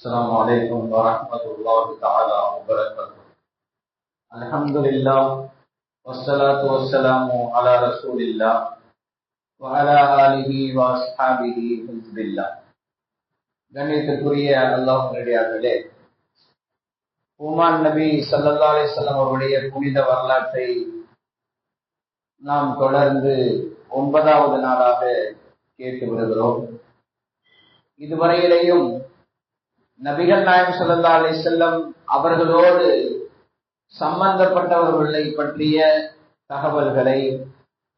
السلام عليكم ورحمة الله تعالى وبركاته الحمد لله والصلاة والسلام على رسول الله وعلى آله وأصحابه حزب الله கண்ணியத்திற்குரிய அல்லாஹர்களே உமான் நபி சல்லல்லா அலிஸ்லாம் அவருடைய புனித வரலாற்றை நாம் தொடர்ந்து ஒன்பதாவது நாளாக கேட்டு வருகிறோம் இதுவரையிலையும் நபிகள் நாயம் சல்லா அலி செல்லம் அவர்களோடு சம்பந்தப்பட்டவர்களை பற்றிய தகவல்களை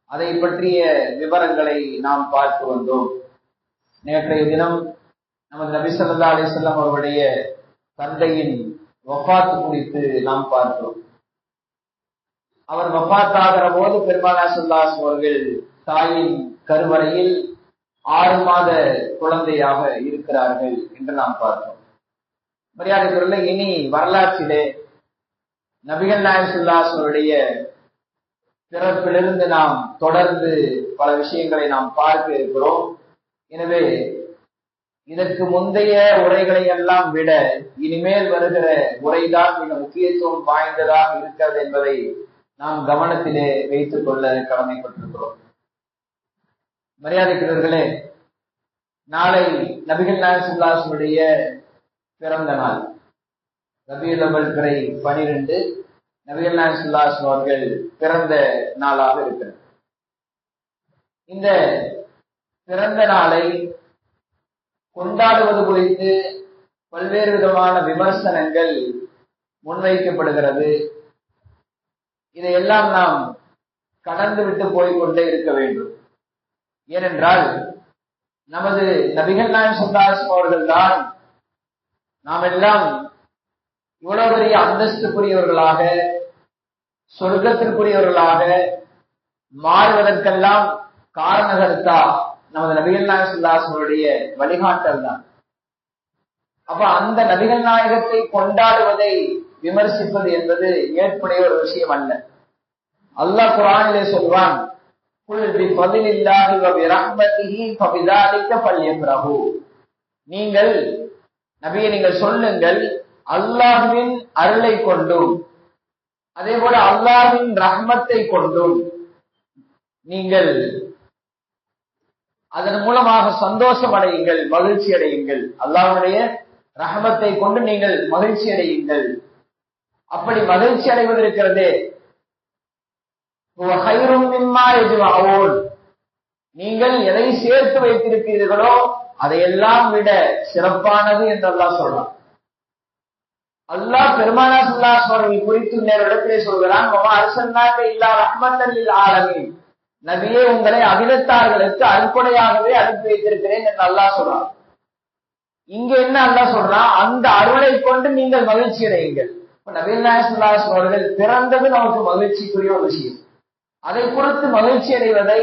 அதை பற்றிய விவரங்களை நாம் பார்த்து வந்தோம். நேற்றைய தினம் நமது நபி சொல்லா அலி செல்லம் அவருடைய தந்தையின் வஃபாத்து குறித்து நாம் பார்த்தோம். அவர் வஃபாத் போது பெருமானா சுல்லாஸ் அவர்கள் தாயின் கருவறையில் ஆறு மாத குழந்தையாக இருக்கிறார்கள் என்று நாம் பார்த்தோம். மரியாதைக்குள்ள இனி வரலாற்றிலே நபிகள் நாயசுல்லாசனுடைய பிறப்பிலிருந்து நாம் தொடர்ந்து பல விஷயங்களை நாம் பார்க்க இருக்கிறோம். எனவே இதற்கு முந்தைய உரைகளை எல்லாம் விட இனிமேல் வருகிற உரைதான் மிக முக்கியத்துவம் வாய்ந்ததாக இருக்கிறது என்பதை நாம் கவனத்திலே வைத்துக் கொள்ள கடமைப்பட்டிருக்கிறோம். மரியாதைக்கிறவர்களே நாளை நபிகள் நாயசுல்லாசனுடைய சுல்லாசனுடைய பிறந்த நாள். ரபியுல் அவல் பிறை பனிரெண்டு. நபிகள் அவர்கள் பிறந்த நாளாக இருக்கிறது. இந்த பிறந்த நாளை கொண்டாடுவது குறித்து பல்வேறு விதமான விமர்சனங்கள் முன்வைக்கப்படுகிறது. இதையெல்லாம் நாம் கடந்து விட்டு போய்கொண்டே இருக்க வேண்டும். ஏனென்றால் நமது நபிகள் நாயம் சுல்லாசம் அவர்கள் தான் நாம் எல்லாம் இவ்வளவு பெரிய அந்தஸ்துக்குரியவர்களாக சொர்க்கத்திற்குரியவர்களாக மாறுவதற்கெல்லாம் காரணகர்த்தா நமது நபிகள் நாயக சுல்லாசனுடைய வழிகாட்டல் தான். அப்ப அந்த நபிகள் நாயகத்தை கொண்டாடுவதை விமர்சிப்பது என்பது ஏற்புடைய ஒரு விஷயம் அல்ல. அல்லாஹ் குரானிலே சொல்வான் நீங்கள் நபியை நீங்கள் சொல்லுங்கள் அல்லாஹுவின் அருளை கொண்டும் அதே போல அல்லாஹின் ரஹ்மத்தை கொண்டும் நீங்கள் அதன் மூலமாக சந்தோஷம் அடையுங்கள் மகிழ்ச்சி அடையுங்கள் அல்லாஹுடைய ரஹமத்தை கொண்டு நீங்கள் மகிழ்ச்சி அடையுங்கள் அப்படி மகிழ்ச்சி அடைவதற்கிறது நீங்கள் எதை சேர்த்து வைத்திருக்கிறீர்களோ அதையெல்லாம் விட சிறப்பானது என்று அல்லாஹ் சொல்றான். அல்லாஹ் பெருமானா சுல்லா சுவாமி குறித்து நேரிடத்திலே சொல்கிறான் அரசன்னாக்க இல்லா ரஹ்மத்தல் ஆலமின். நபியே உங்களை அகிலத்தார்களுக்கு அறுப்படையாகவே அனுப்பி வைத்திருக்கிறேன் என்று அல்லாஹ் சொல்றான். இங்க என்ன அல்லா சொல்றான்? அந்த அருளை கொண்டு நீங்கள் மகிழ்ச்சி அடையுங்கள். நபீல் நாயசுல்லாஸ் அவர்கள் பிறந்தது நமக்கு மகிழ்ச்சிக்குரிய ஒரு விஷயம். அதை குறித்து மகிழ்ச்சி அடைவதை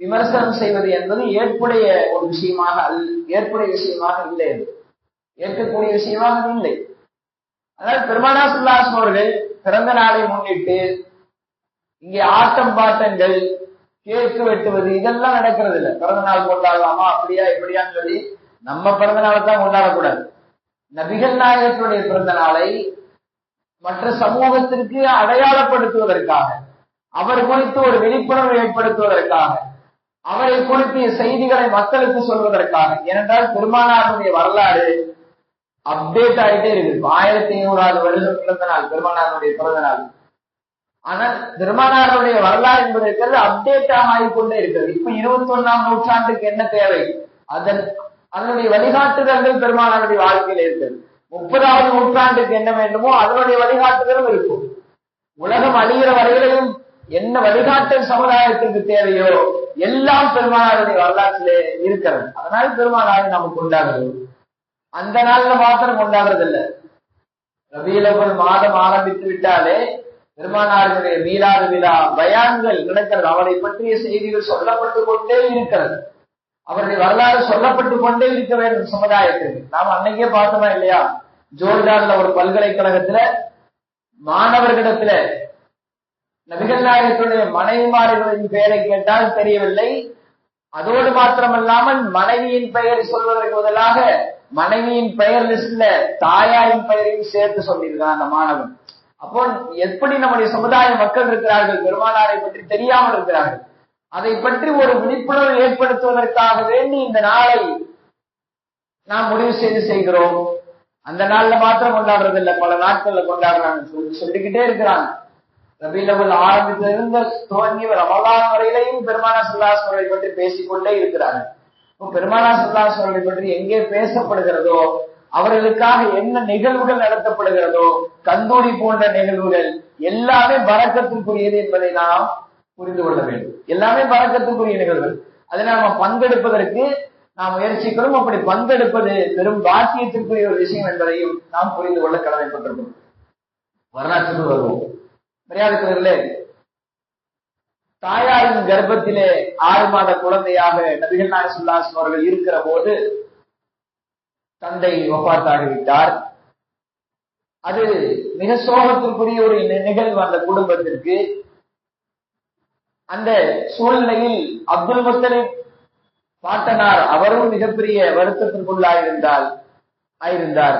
விமர்சனம் செய்வது என்பது ஏற்புடைய ஒரு விஷயமாக அல் ஏற்புடைய விஷயமாக இல்லை அது. ஏற்கக்கூடிய விஷயமாக இல்லை. அதனால் பெருமானா சுல்லாஸ் அவர்கள் பிறந்த நாளை முன்னிட்டு இங்கே ஆட்டம் பாட்டங்கள் கேக்கு வெட்டுவது இதெல்லாம் நடக்கிறது இல்லை பிறந்த நாள் கொண்டாடலாமா அப்படியா இப்படியான்னு சொல்லி நம்ம பிறந்த நாளை தான் கொண்டாடக்கூடாது. நபிகள் நாயகத்தினுடைய பிறந்த நாளை மற்ற சமூகத்திற்கு அடையாளப்படுத்துவதற்காக அவர் குறித்து ஒரு விழிப்புணர்வு ஏற்படுத்துவதற்காக அவரை குறிப்பிய செய்திகளை மக்களுக்கு சொல்வதற்காக. ஏனென்றால் பெருமானாருடைய வரலாறு அப்டேட் ஆகிட்டே இருக்கு ஆயிரத்தி ஐநூறாவது வருடம் பிறந்த நாள் பெருமானாருடைய பிறந்த நாள். ஆனால் பெருமானாருடைய வரலாறு என்பது இருக்கிறது அப்டேட் ஆகிக்கொண்டே இருக்கிறது. இப்ப இருபத்தி ஒன்னாம் நூற்றாண்டுக்கு என்ன தேவை? அதன் அதனுடைய வழிகாட்டுதல்கள் பெருமானாருடைய வாழ்க்கையில் இருக்கிறது. முப்பதாவது நூற்றாண்டுக்கு என்ன வேண்டுமோ அதனுடைய வழிகாட்டுதலும் இருக்கும். உலகம் அழிகிற வரையிலையும் என்ன வழிகாட்டல் சமுதாயத்திற்கு தேவையோ எல்லாம் பெருமானாருடைய வரலாற்றிலே இருக்கிறது. அதனால பெருமானாரை நாம கொண்டாடுறது அந்த நாள்ல மாத்திரம் கொண்டாடுறது இல்ல ரபியிலவல் மாதம் ஆரம்பித்து விட்டாலே பெருமானாருடைய மீளாது விழா பயான்கள் நடக்கிறது. அவரை பற்றிய செய்திகள் சொல்லப்பட்டு கொண்டே இருக்கிறது. அவருடைய வரலாறு சொல்லப்பட்டு கொண்டே இருக்க வேண்டும் சமுதாயத்துக்கு நாம் அன்னைக்கே பார்த்தோமா இல்லையா? ஜோர்டான்ல ஒரு பல்கலைக்கழகத்துல மாணவர்களிடத்துல நபிகள் நாயகத்துடைய மனைவிமார்களின் பெயரை கேட்டால் தெரியவில்லை. அதோடு மாத்திரமல்லாமல் மனைவியின் பெயரை சொல்வதற்கு பதிலாக மனைவியின் பெயர் லிஸ்ட்ல தாயாரின் பெயரையும் சேர்த்து சொல்லியிருக்கான் அந்த மாணவன். அப்போ எப்படி நம்முடைய சமுதாய மக்கள் இருக்கிறார்கள் பெருமானாரை பற்றி தெரியாமல் இருக்கிறார்கள்? அதை பற்றி ஒரு விழிப்புணர்வு ஏற்படுத்துவதற்காக வேண்டி இந்த நாளை நாம் முடிவு செய்து செய்கிறோம். அந்த நாள்ல மாத்திரம் கொண்டாடுறதில்லை பல நாட்கள்ல கொண்டாடுறாங்க சொல்லி சொல்லிக்கிட்டே இருக்கிறாங்க. ரபிலவல் ஆரம்பித்திலிருந்து துவங்கி ரமலான் வரையிலையும் பெருமானா சுல்லாஸ்வரை பற்றி பேசிக்கொண்டே இருக்கிறார்கள் இப்போ பெருமானா சுல்லாஸ்வரை பற்றி எங்கே பேசப்படுகிறதோ அவர்களுக்காக என்ன நிகழ்வுகள் நடத்தப்படுகிறதோ கந்தூரி போன்ற நிகழ்வுகள் எல்லாமே பறக்கத்திற்குரியது என்பதை நாம் புரிந்து கொள்ள வேண்டும். எல்லாமே பறக்கத்திற்குரிய நிகழ்வுகள். அதில் நாம பங்கெடுப்பதற்கு நாம் முயற்சிக்கிறோம். அப்படி பங்கெடுப்பது பெரும் பாக்கியத்திற்குரிய ஒரு விஷயம் என்பதையும் நாம் புரிந்து கொள்ள கடமைப்பட்டிருக்கிறோம். வரலாற்றுக்கு வருவோம். மரியாதைக்குரியவர்களே தாயாரின் கர்ப்பத்திலே ஆறு மாத குழந்தையாக நபிகள் நாயகம் அவர்கள் இருக்கிற போது தந்தை ஒப்பாத்தாகிவிட்டார் அது மிக சோகத்திற்குரிய ஒரு நிகழ்வு அந்த குடும்பத்திற்கு. அந்த சூழ்நிலையில் அப்துல் முத்தலிப் பாட்டனார் அவரும் மிகப்பெரிய வருத்தத்திற்குள்ளாயிருந்தால் ஆயிருந்தார்.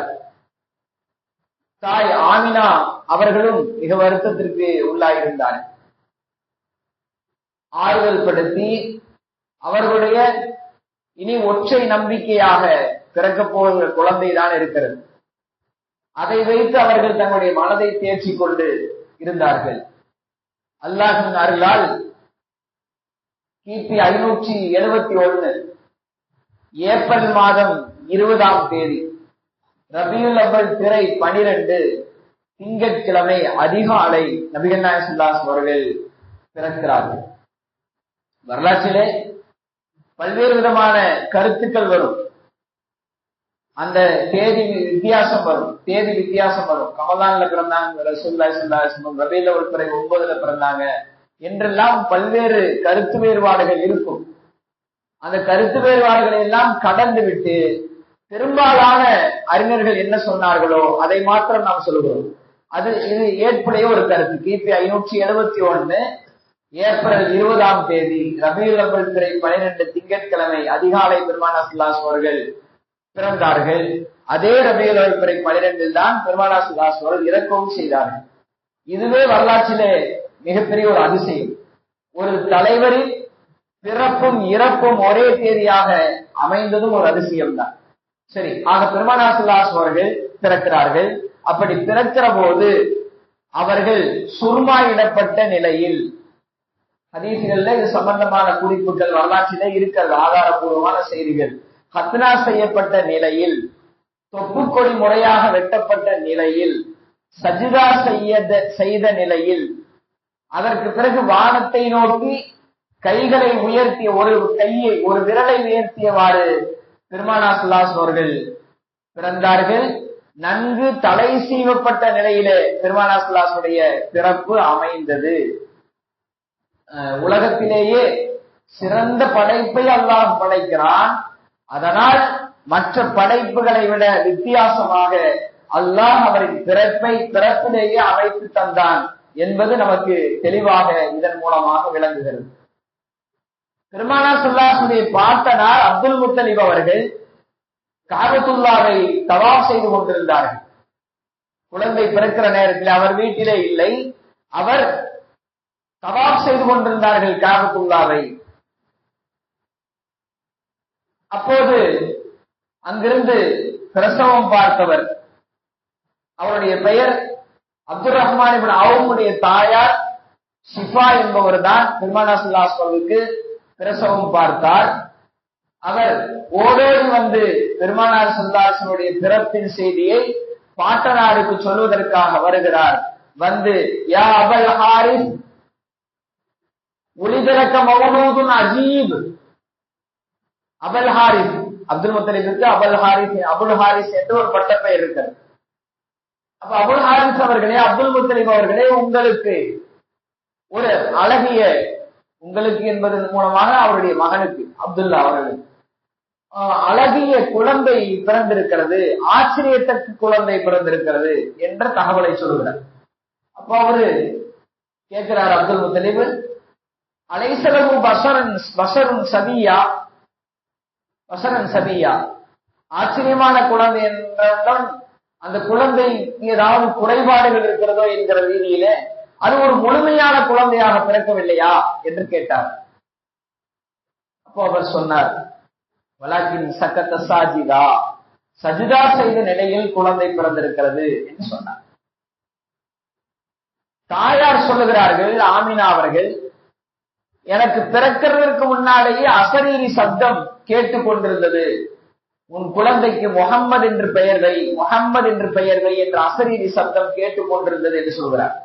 தாய் ஆமினா அவர்களும் மிக வருத்தத்திற்கு உள்ளாயிருந்தார்கள். ஆறுதல் படுத்தி அவர்களுடைய இனி ஒற்றை நம்பிக்கையாக பிறக்க போகிற குழந்தைதான் இருக்கிறது. அதை வைத்து அவர்கள் தங்களுடைய மனதை தேர்ச்சி கொண்டு இருந்தார்கள் அல்லாஹின் அருளால் கிபி ஐநூற்றி எழுபத்தி ஒண்ணு ஏப்ரல் மாதம் இருபதாம் தேதி ரபியுல் அவள் திரை பனிரெண்டு திங்கட்கிழமை அதிகாலை நபிகள் நாயசுல்லாஸ் அவர்கள் பிறக்கிறார்கள். வரலாற்றிலே பல்வேறு விதமான கருத்துக்கள் வரும். அந்த தேதி வித்தியாசம் வரும். தேதி வித்தியாசம் வரும். கமலான்ல பிறந்தாங்க ரசூல்லா சுல்லாசம் ரபியில ஒரு ஒன்பதுல பிறந்தாங்க என்றெல்லாம் பல்வேறு கருத்து வேறுபாடுகள் இருக்கும். அந்த கருத்து வேறுபாடுகளை எல்லாம் கடந்து விட்டு பெரும்பாலான அறிஞர்கள் என்ன சொன்னார்களோ அதை மாத்திரம் நாம் சொல்லுகிறோம் அது இது ஏற்புடைய ஒரு கருத்து. கிபி ஐநூற்றி எழுபத்தி ஒன்னு ஏப்ரல் இருபதாம் தேதி ரபியுல் அவ்வல் திரை பனிரெண்டு திங்கட்கிழமை அதிகாலை பெருமானா சுல்லாஸ் அவர்கள் பிறந்தார்கள். அதே ரபியுல் அவ்வல் திரை பனிரெண்டில் தான் பெருமானா சுல்லாஸ் அவர்கள் இறக்கவும் செய்தார்கள். இதுவே வரலாற்றிலே மிகப்பெரிய ஒரு அதிசயம். ஒரு தலைவரின் பிறப்பும் இறப்பும் ஒரே தேதியாக அமைந்ததும் ஒரு அதிசயம் தான் சரி ஆக பெருமானா சுல்லாஸ் அவர்கள் பிறக்கிறார்கள். அப்படி பிறக்கிற போது அவர்கள் சுர்மாயிடப்பட்ட நிலையில் ஹதீசுகள்ல இது சம்பந்தமான குறிப்புகள் வரலாற்றிலே இருக்கிறது ஆதாரபூர்வமான செய்திகள். ஹத்னா செய்யப்பட்ட நிலையில் தொப்புக்கொடி முறையாக வெட்டப்பட்ட நிலையில் சஜிதா செய்ய செய்த நிலையில் அதற்கு பிறகு வானத்தை நோக்கி கைகளை உயர்த்திய ஒரு கையை ஒரு விரலை உயர்த்தியவாறு பெருமானா சுல்லாஸ் அவர்கள் பிறந்தார்கள். நன்கு தலை சீவப்பட்ட நிலையிலே பெருமானா சுல்லாசுடைய பிறப்பு அமைந்தது. உலகத்திலேயே சிறந்த படைப்பை அல்லாஹ் படைக்கிறான். அதனால் மற்ற படைப்புகளை விட வித்தியாசமாக அல்லாஹ் அவரின் பிறப்பை பிறப்பிலேயே அமைத்து தந்தான் என்பது நமக்கு தெளிவாக இதன் மூலமாக விளங்குகிறது. பெருமானா சுல்லாசுடைய பாட்டனார் அப்துல் முத்தலிப் அவர்கள் காபத்துள்ளாவை தவா செய்து கொண்டிருந்தார்கள். குழந்தை பிறக்கிற நேரத்தில் அவர் வீட்டிலே இல்லை. அவர் தவாப் செய்து கொண்டிருந்தார்கள் காபத்துள்ளாவை அப்போது அங்கிருந்து பிரசவம் பார்த்தவர். அவருடைய பெயர் அப்துல் ரஹ்மான் அவனுடைய தாயார் ஷிஃபா என்பவர் தான் பெருமானா பிரசவம் பார்த்தார். அவர் ஓடோடி வந்து பெருமானார் சந்தாசனுடைய பிறப்பின் செய்தியை பாட்டனாருக்கு சொல்வதற்காக வருகிறார். வந்து யா அபல் ஹாரிஸ் ஒளிதிறக்க மௌனூதுன் அஜீப். அபல் ஹாரிஸ் அப்துல் முத்தலிபிற்கு அபல் ஹாரிஸ் அபுல் ஹாரிஸ் என்று ஒரு பட்டப்பெயர் இருக்கிறது. அப்ப அபுல் ஹாரிஸ் அவர்களே அப்துல் முத்தலிப் அவர்களே உங்களுக்கு ஒரு அழகிய உங்களுக்கு என்பதன் மூலமாக அவருடைய மகனுக்கு அப்துல்லா அவர்களுக்கு அழகிய குழந்தை பிறந்திருக்கிறது. ஆச்சரியத்திற்கு குழந்தை பிறந்திருக்கிறது என்ற தகவலை சொல்கிறார் அப்ப அவரு கேட்கிறார் அப்துல் முத்தலிபு அலைசலவு பசரன் பசரன் சதியா பசரன் சதியா ஆச்சரியமான குழந்தை என்றால் அந்த குழந்தை ஏதாவது குறைபாடுகள் இருக்கிறதோ என்கிற ரீதியில அது ஒரு முழுமையான குழந்தையாக பிறக்கவில்லையா? என்று கேட்டார். அப்போ அவர் சொன்னார் வலாக்கின் சக்கத்த சாஜிதா. சஜிதா செய்த நிலையில் குழந்தை பிறந்திருக்கிறது என்று சொன்னார். தாயார் சொல்லுகிறார்கள் ஆமினா அவர்கள் எனக்கு பிறக்கிறதற்கு முன்னாலேயே அசரீரி சப்தம் கேட்டுக் கொண்டிருந்தது. உன் குழந்தைக்கு முகம்மது என்று பெயர் வை முகம்மது என்று பெயர் வை என்ற அசரீரி சப்தம் கேட்டுக் கொண்டிருந்தது என்று சொல்கிறார்.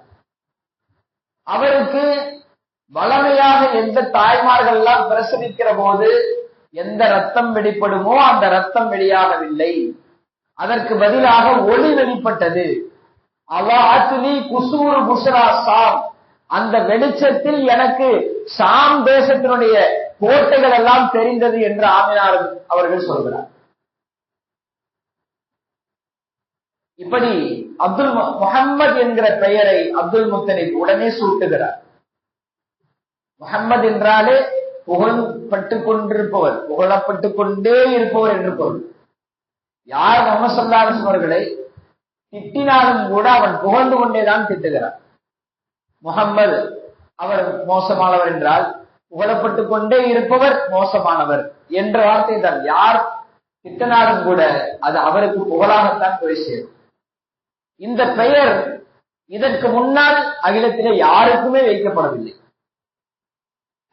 அவருக்கு வளமையாக எந்த தாய்மார்கள் எல்லாம் பிரசவிக்கிற போது எந்த ரத்தம் வெளிப்படுமோ அந்த ரத்தம் வெளியாகவில்லை. அதற்கு பதிலாக ஒளி வெளிப்பட்டது. அவாத்துலி குசூர் குசரா சாம் அந்த வெளிச்சத்தில் எனக்கு சாம் தேசத்தினுடைய கோட்டைகள் எல்லாம் தெரிந்தது என்று ஆமினார் அவர்கள் சொல்கிறார். இப்படி அப்துல் முகம்மது என்கிற பெயரை அப்துல் முத்தலிப் உடனே சூட்டுகிறார். முகம்மது என்றாலே புகழ்பட்டு கொண்டிருப்பவர் புகழப்பட்டு கொண்டே இருப்பவர் என்று பொருள். யார் முகமது அவர்களை திட்டினாலும் கூட அவன் புகழ்ந்து கொண்டேதான் திட்டுகிறார் முகம்மது அவர் மோசமானவர் என்றால் புகழப்பட்டு கொண்டே இருப்பவர் மோசமானவர் என்ற வார்த்தை தான். யார் திட்டினாலும் கூட அது அவருக்கு புகழாகத்தான் போய் சேரும். இந்த பெயர் இதற்கு முன்னால் அகிலத்திலே யாருக்குமே வைக்கப்படவில்லை.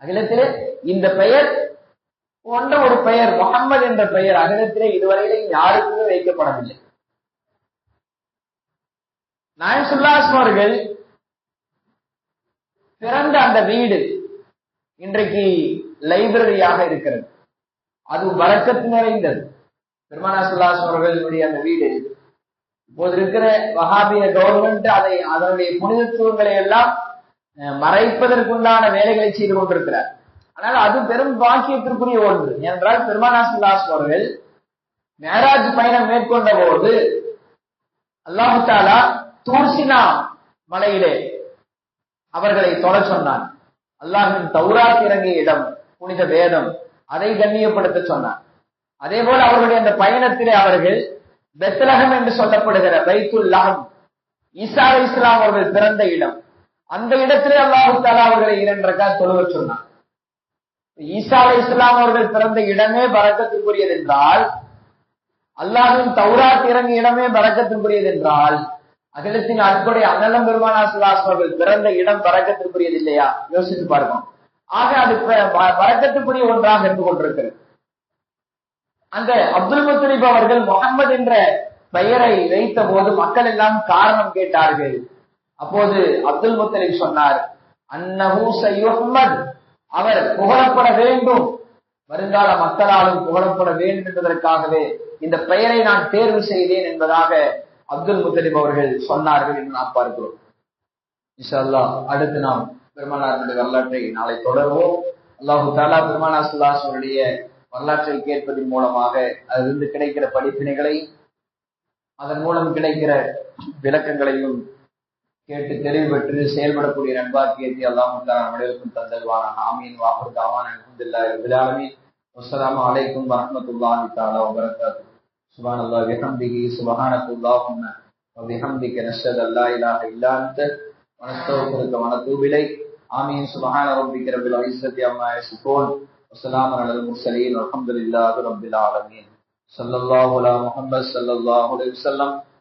அகிலத்திலே இந்த பெயர் போன்ற ஒரு பெயர் முகம்மது என்ற பெயர் அகிலத்திலே இதுவரையிலும் யாருக்குமே வைக்கப்படவில்லை. நாயசுல்லாஸ் அவர்கள் பிறந்த அந்த வீடு இன்றைக்கு லைப்ரரியாக இருக்கிறது. அது வழக்கத்து நிறைந்தது. பெருமானா சுல்லாஸ் அவர்களுடைய அந்த வீடு. இப்போது இருக்கிற வகாபிய கவர்மெண்ட் அதை அதனுடைய புனிதத்துவங்களை எல்லாம் மறைப்பதற்குண்டான வேலைகளை செய்து கொண்டிருக்கிறார். ஆனால் அது பெரும் பாக்கியத்திற்குரிய ஒன்று. ஏனென்றால் பெருமானாசுல்லாஸ் அவர்கள் மேராஜ் பயணம் மேற்கொண்ட போது அல்லாஹு தாலா தூர்சினா மலையிலே அவர்களை தொட சொன்னான். அல்லாஹின் தௌராத் இறங்கிய இடம் புனித வேதம் அதை கண்ணியப்படுத்த சொன்னான். அதே போல அவர்களுடைய அந்த பயணத்திலே அவர்கள் பெத்தலகம் என்று சொல்லப்படுகிற பைத்துல்லாஹம் ஈசா இஸ்லாம் அவர்கள் பிறந்த இடம். அந்த இடத்திலே அல்லாஹு தாலா அவர்களை இரண்டரக்கா தொழுவ சொன்னார் ஈசா இஸ்லாம் அவர்கள் பிறந்த இடமே பறக்கத்திற்குரியது என்றால் அல்லாஹின் தௌராத் இறங்கிய இடமே பறக்கத்திற்குரியது என்றால் அகிலத்தின் அற்புடைய அனலம் பெருமானா சுல்லாஸ் அவர்கள் பிறந்த இடம் பறக்கத்திற்குரியது இல்லையா யோசித்து பார்ப்போம் ஆக அது பறக்கத்துக்குரிய ஒன்றாக இருந்து கொண்டிருக்கிறது. அந்த அப்துல் முத்தலிப் அவர்கள் முகமது என்ற பெயரை வைத்த போது மக்கள் எல்லாம் காரணம் கேட்டார்கள். அப்போது அப்துல் முத்தலிப் சொன்னார் அன்னஹூசையுஹ்மத் அவர் புகழப்பட வேண்டும். வருங்கால மக்களாலும் புகழப்பட வேண்டும் என்பதற்காகவே இந்த பெயரை நான் தேர்வு செய்தேன் என்பதாக அப்துல் முத்தலிப் அவர்கள் சொன்னார்கள் என்று நாம் பார்க்கிறோம். இன்ஷல்லா அடுத்து நாம் பெருமானாருடைய வரலாற்றை நாளை தொடர்வோம். அல்லாஹு தாலா பெருமானா சுல்லாஸ் அவருடைய வரலாற்றை கேட்பதன் மூலமாக அதிலிருந்து கிடைக்கிற படிப்பினைகளை அதன் மூலம் கிடைக்கிற விளக்கங்களையும் கேட்டு தெளிவு பெற்று செயல்படக்கூடிய நண்பாக்கியத்தை அல்லாஹு தாலா நம்மளுக்கும் தந்தல்வான ஆமீன் வாபர் தாவான் அலமதுல்லா விழாமீன் வசலாம் அலைக்கும் வரமத்துல்லாஹி தாலா வபரகாத்து سبحان الله بحمده سبحانك اللهم وبحمدك نشهد ان لا اله الا انت ونستغفرك ونتوب اليك امين سبحان ربك رب العزه عما يصفون وسلام على المرسلين والحمد لله رب العالمين صلى الله على محمد صلى الله عليه وسلم